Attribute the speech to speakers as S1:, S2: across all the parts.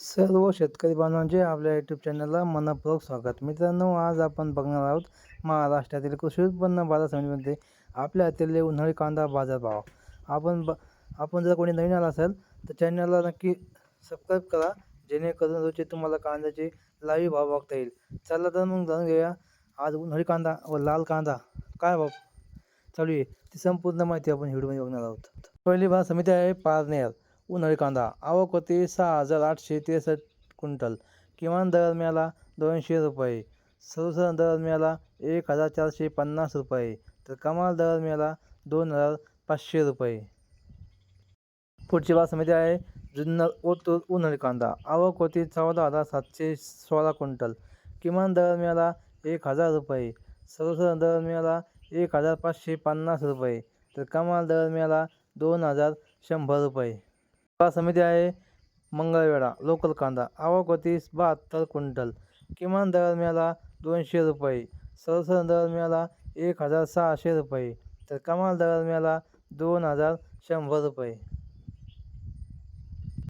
S1: सर्व शेतकरी बांधवांचे आपल्या यूट्यूब चॅनलला मनपूर्वक स्वागत. मित्रांनो आज आपण बघणार आहोत महाराष्ट्रातील कृषी उत्पन्न बाजार समितीमध्ये आपल्या हातातील उन्हाळी कांदा बाजारभाव. आपण ब आपण जर कोणी नवीन आला असेल तर चॅनलला नक्की सबस्क्राईब करा जेणेकरून रोजचे तुम्हाला कांद्याचे लाईव्ह भाव बघता येईल. चला तर मग जाणून घेऊया आज उन्हाळी कांदा व लाल कांदा काय भाव चालू आहे ती संपूर्ण माहिती आपण व्हिडिओमध्ये बघणार आहोत. पहिली बाजार समिती आहे पारनेर. उन्हाळी कांदा आवक होती सहा हजार आठशे त्रेसष्ट क्विंटल. किमान दर मिळाला दोनशे रुपये. सर्वसाधारण दर मिळाला एक हजार चारशे पन्नास रुपये. तर कमाल दर मिळाला दोन हजार पाचशे रुपये. पुढची बासमती आहे जुन्नर ओतूर उन्हाळी कांदा आवक होती चौदा हजार सातशे सोळा क्विंटल. किमान दर मिळाला एक हजार रुपये. सर्वसाधारण दर मिळाला एक हजार पाचशे पन्नास रुपये. तर कमाल दर मिळाला दोन हजार शंभर रुपये. समिती आहे? मंगळवेढा लोकल कांदा आवक होती बहात्तर क्विंटल. किमान दर मिळाला दोनशे रुपये. सरसर दर मिळाला एक हजार सहाशे रुपये. तर कमाल दर मिळाला दोन हजार शंभर रुपये.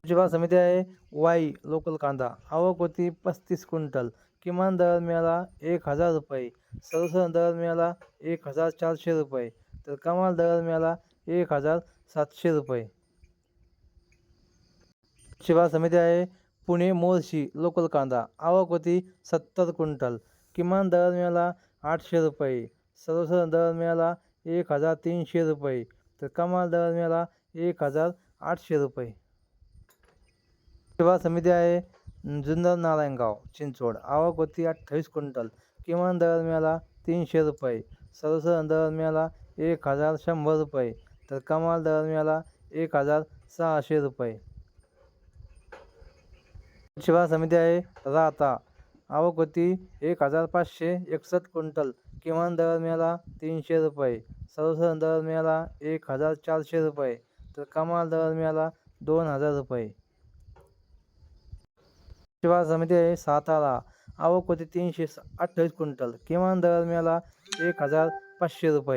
S1: बाजार समिती आहे? वाई लोकल कांदा आवक होती पस्तीस क्विंटल. किमान दर मिळाला एक हजार रुपये. सरसर दर मिळाला एक हजार चारशे रुपये. तर कमाल दर मिळाला एक हजार सातशे रुपये. शिवा समिती आहे पुणे मोर्शी लोकल कांदा. आवक होती सत्तर क्विंटल. किमान दर मिळाला आठशे रुपये. सर्वसाधारण दर मिळाला एक हजार तीनशे रुपये. तर कमाल दर मिळाला एक हजार आठशे रुपये. शिवा समिती आहे जुन्नर नारायणगाव चिंचवड. आवक होती अठ्ठावीस क्विंटल. किमान दर मिळाला तीनशे रुपये. सर्वसाधारण दर मिळाला एक हजार शंभर रुपये. तर कमाल दर मिळाला एक हजार सहाशे रुपये. शिवा समिती आहे. राहता आवक होती एक हजार पाचशे एकसष्ट क्विंटल. किमान दर मिळाला तीनशे रुपये. सर्वसाधारण दर मिळाला एक हजार चारशे रुपये. तर कमाल दर मिळाला दोन हजार रुपये. शिवा समिती आहे सातारा. आवक होती तीनशे अठ्ठावीस क्विंटल. किमान दर मिळाला एक हजार पाचशे रुपये.